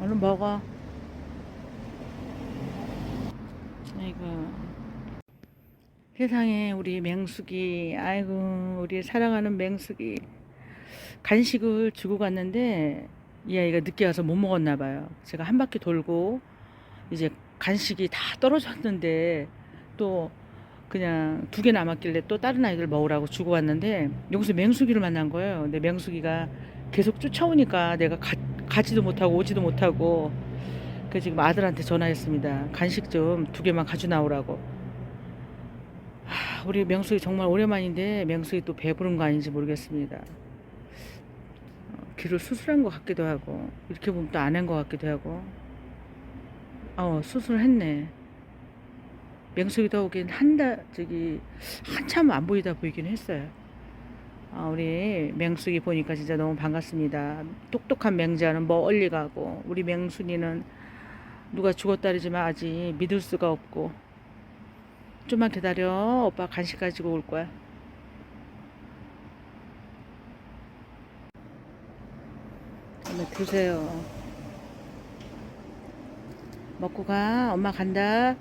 얼른 먹어. 아이고. 세상에 우리 맹숙이, 아이고, 우리 사랑하는 맹숙이. 간식을 주고 갔는데, 이 아이가 늦게 와서 못 먹었나 봐요. 제가 한 바퀴 돌고, 이제 간식이 다 떨어졌는데, 또, 그냥 두 개 남았길래 또 다른 아이들 먹으라고 주고 왔는데, 여기서 맹숙이를 만난 거예요. 근데 맹숙이가 계속 쫓아오니까 내가 가, 가지도 못하고 오지도 못하고 그 지금 아들한테 전화했습니다. 간식 좀 두 개만 가져 나오라고. 하, 우리 명숙이 정말 오랜만인데 명숙이 또 배부른 거 아닌지 모르겠습니다. 어, 귀를 수술한 것 같기도 하고 이렇게 보면 또 안 한 것 같기도 하고. 어 수술했네. 명숙이 더오긴 한달 저기 한참 안 보이다 보이긴 했어요. 아, 우리 맹숙이 보니까 진짜 너무 반갑습니다. 똑똑한 맹자는 멀리 가고 우리 맹순이는 누가 죽었다리지만 아직 믿을 수가 없고 좀만 기다려 오빠 간식 가지고 올 거야. 엄마 드세요. 먹고 가. 엄마 간다.